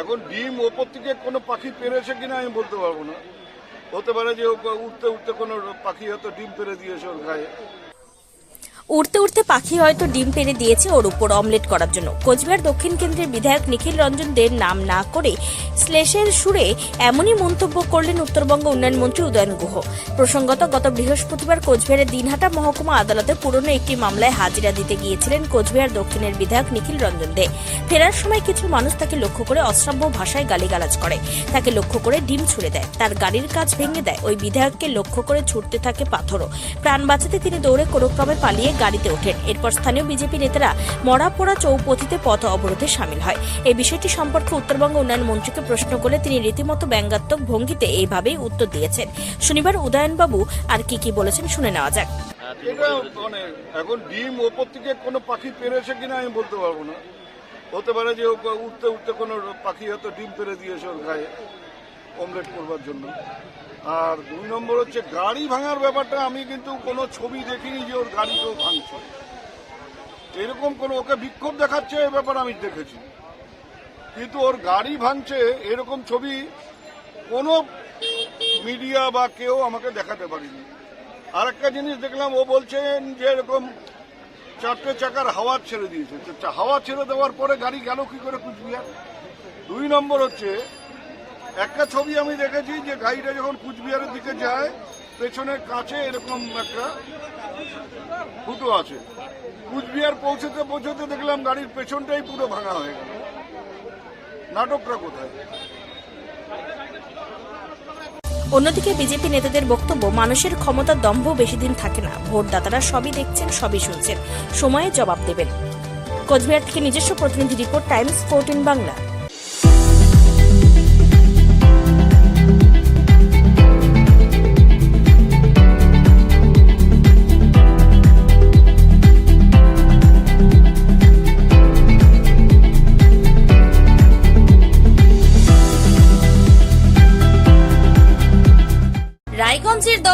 এখন ডিম ওপর থেকে কোনো পাখি পেরেছে কিনা আমি বলতে পারব না। হতে পারে যে উঠতে উঠতে কোনো পাখি হয়তো ডিম পেরে দিয়েছে ওর গায়ে। উড়তে উড়তে পাখি হয়তো ডিম পেড়ে দিয়েছে ওর উপর অমলেট করার জন্য। কোচবিহার দক্ষিণ কেন্দ্রের বিধায়ক নিখিল রঞ্জন দের নাম না করে শ্লেষের সুরে এমনই মন্তব্য করলেন উত্তরবঙ্গ উন্নয়ন মন্ত্রী উদয়ন গুহ। প্রসঙ্গত, গত বৃহস্পতিবার কোচবিহারের দিনহাটা মহকুমা আদালতে পুরনো একটি মামলায় হাজিরা দিতে গিয়েছিলেন কোচবিহার দক্ষিণের বিধায়ক নিখিল রঞ্জন দে। ফেরার সময় কিছু মানুষ তাকে লক্ষ্য করে অশ্রাব্য ভাষায় গালিগালাজ করে। তাকে লক্ষ্য করে ডিম ছুড়ে দেয়। তার গাড়ির কাজ ভেঙে দেয়। ওই বিধায়ককে লক্ষ্য করে ছুটতে থাকে পাথরও। প্রাণ বাঁচাতে তিনি দৌড়ে কোনোক্রমে পালিয়ে গাড়িতে ওঠেন। এরপর স্থানীয় বিজেপি নেতারা মরা পোড়া চৌপথিতে পথ অবরোধে সামিল হয়। এই বিষয়টি সম্পর্কে উত্তরবঙ্গ উন্নয়ন মন্ত্রীকে প্রশ্ন করলে তিনি রীতিমতো ব্যঙ্গাত্মক ভঙ্গিতে এইভাবেই উত্তর দিয়েছেন। শনিবার উদয়নবাবু আর কি কি বলেছেন শুনে নেওয়া যাক। এটা মানে এখন ডিম ওপর থেকে কোনো পাখি পেরেছে কিনা আমি বলতে পারব না। হতে পারে যে ও উঠতে উঠতে কোনো পাখি হয়তো ডিম পেরে দিয়েছে ওর গায়ে। অমলেট করবার জন্য। আর দুই নম্বর হচ্ছে গাড়ি ভাঙার ব্যাপারটা, আমি কিন্তু কোনো ছবি দেখিনি যে ওর গাড়িটাও ভাঙছে। এরকম কোনো ওকে বিক্ষোভ দেখাচ্ছে এ ব্যাপার আমি দেখেছি। কিন্তু ওর গাড়ি ভাঙছে এরকম ছবি কোনো মিডিয়া বা কেউ আমাকে দেখাতে পারেনি। আর একটা জিনিস দেখলাম, ও বলছেন যে এরকম চারটে চাকার হাওয়া ছেড়ে দিয়েছে। হাওয়া ছেড়ে দেওয়ার পরে গাড়ি গেল কি করে কুচবিহার? দুই নম্বর হচ্ছে একটা ছবি আমি দেখেছি যে গাড়িটা যখন কুচবিহারের দিকে যায় পেছনে কাছে এরকম একটা ফুটো আছে। কুচবিহার পৌঁছতে পৌঁছতে দেখলাম গাড়ির পেছনটাই পুরো ভাঙা হয়ে গেল। নাটকটা কোথায়? অন্যদিকে বিজেপি নেতাদের বক্তব্য, মানুষের ক্ষমতার দম্ভ বেশি দিন থাকে না। ভোটদাতারা সবই দেখছেন, সবই শুনছেন। সময়ে জবাব দেবেন। কোচবিহার থেকে নিজস্ব প্রতিনিধি রিপোর্ট, টাইমস, ফোরটিন বাংলা।